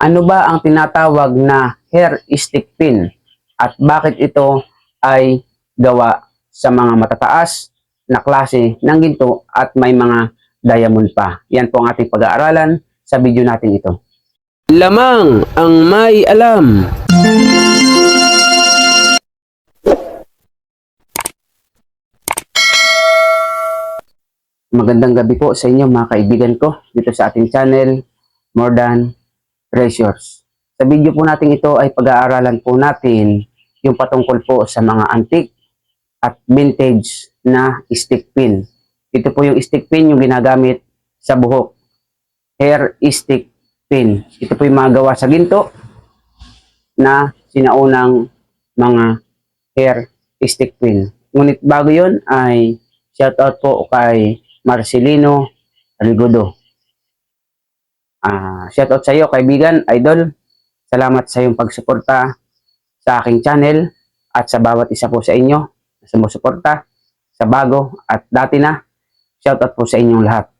Ano ba ang tinatawag na hair stick pin at bakit ito ay gawa sa mga matataas na klase ng ginto at may mga diamond pa? Yan po ang ating pag-aaralan sa video natin ito. Lamang ang may alam. Magandang gabi po sa inyo mga kaibigan ko dito sa ating channel More Than Treasures. Sa video po natin ito ay pag-aaralan po natin yung patungkol po sa mga antique at vintage na stick pin. Ito po yung stick pin yung ginagamit sa buhok. Hair stick pin. Ito po yung mga gawa sa ginto na sinaunang mga hair stick pin. Ngunit bago yon ay shoutout po kay Marcelino Rigodo. Ah, shoutout sa iyo kaibigan, idol. Salamat sa iyong pagsuporta sa aking channel at sa bawat isa po sa inyo na sumusuporta sa bago at dati na. Shoutout po sa inyong lahat.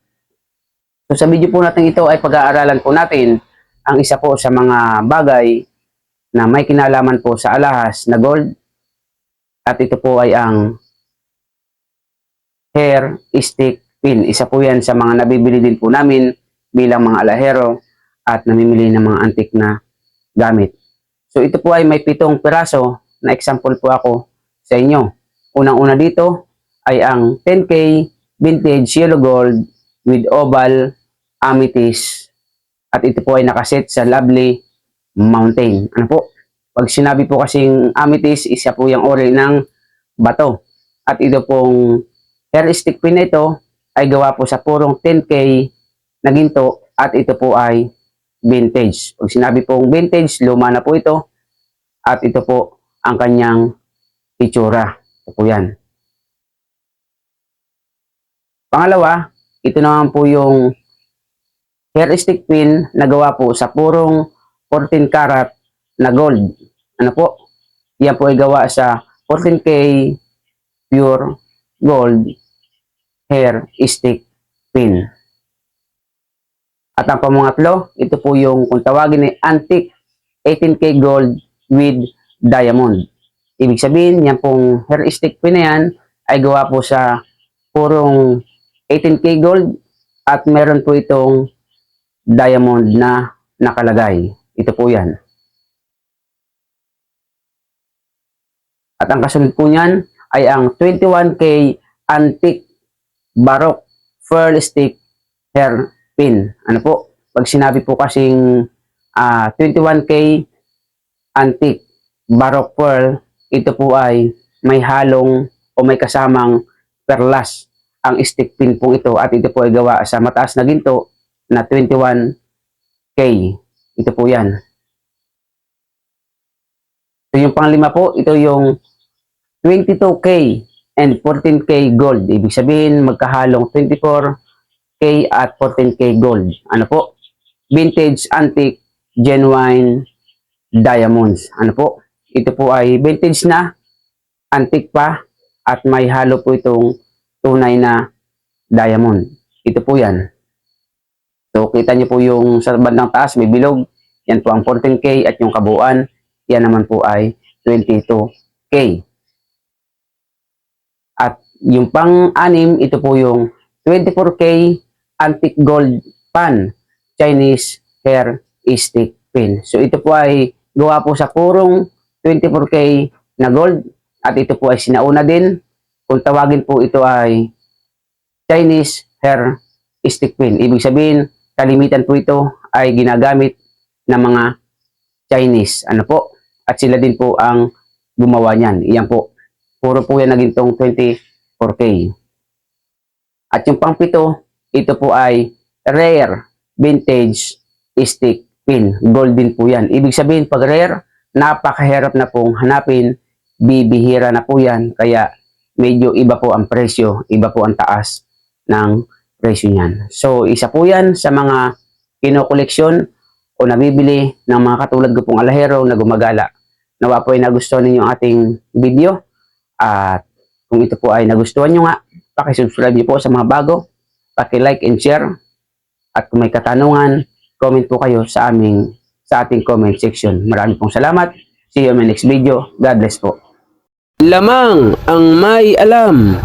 So sa video po natin ito ay pag-aaralan po natin ang isa po sa mga bagay na may kinalaman po sa alahas na gold at ito po ay ang hair stick pin. Isa po yan sa mga nabibili din po namin bilang mga alahero at namimili ng mga antik na gamit. So ito po ay may pitong piraso na example po ako sa inyo. Unang-una dito ay ang 10K vintage yellow gold with oval amethyst at ito po ay nakaset sa lovely mountain. Ano po? Pag sinabi po kasing amethyst, isa po yung ori ng bato. At ito pong hair stick pin na ito ay gawa po sa purong 10K na ginto at ito po ay vintage. Pag sinabi pong vintage, luma na po ito at ito po ang kanyang itsura. Ito po yan. Pangalawa, ito naman po yung hair stick pin na gawa po sa purong 14 karat na gold. Ano po? Yan po ay gawa sa 14K pure gold hair stick pin. At ang pamangatlo, ito po yung kung tawagin ay antique 18K gold with diamond. Ibig sabihin, yan pong hair stick pin na yan ay gawa po sa purong 18K gold at meron po itong diamond na nakalagay. Ito po yan. At ang kasunod po niyan ay ang 21K antique baroque pearl stick hair pin. Ano po? Pag sinabi po kasing ah, 21K antique baroque pearl, ito po ay may halong o may kasamang perlas ang stick pin po ito at ito po ay gawa sa mataas na ginto na 21K. Ito po yan. So yung panglima po, ito yung 22K and 14K gold. Ibig sabihin, magkahalong 24K at 14K gold. Ano po? Vintage, antique, genuine diamonds. Ano po? Ito po ay vintage na, antique pa, at may halo po itong tunay na diamond. Ito po yan. So, kita niyo po yung sa bandang taas, may bilog. Yan po ang 14K at yung kabuuan, yan naman po ay 22K. At yung pang-anim, ito po yung 24K antique gold pan Chinese hair stick pin. So ito po ay gawa po sa purong 24K na gold at ito po ay sinauna din. Kung tawagin po ito ay Chinese hair stick pin. Ibig sabihin, kalimitan po ito ay ginagamit ng mga Chinese. Ano po? At sila din po ang gumawa niyan. Iyan po. Puro po yan naging tong 24K. At yung pangpito, ito po ay rare vintage stick pin. Gold din po yan. Ibig sabihin, pag rare, napakahirap na pong hanapin. Bibihira na po yan. Kaya medyo iba po ang presyo. Iba po ang taas ng presyo niyan. So, isa po yan sa mga kinokoleksyon o nabibili ng mga katulad ko pong alahero na gumagala. Nawa po ay nagustuhan ninyo ang ating video. At kung ito po ay nagustuhan nyo nga, pakisubscribe niyo po sa mga bago, paki-like and share. At kung may katanungan, comment po kayo sa aming sa ating comment section. Maraming pong salamat. See you in my next video. God bless po. Lamang ang may alam.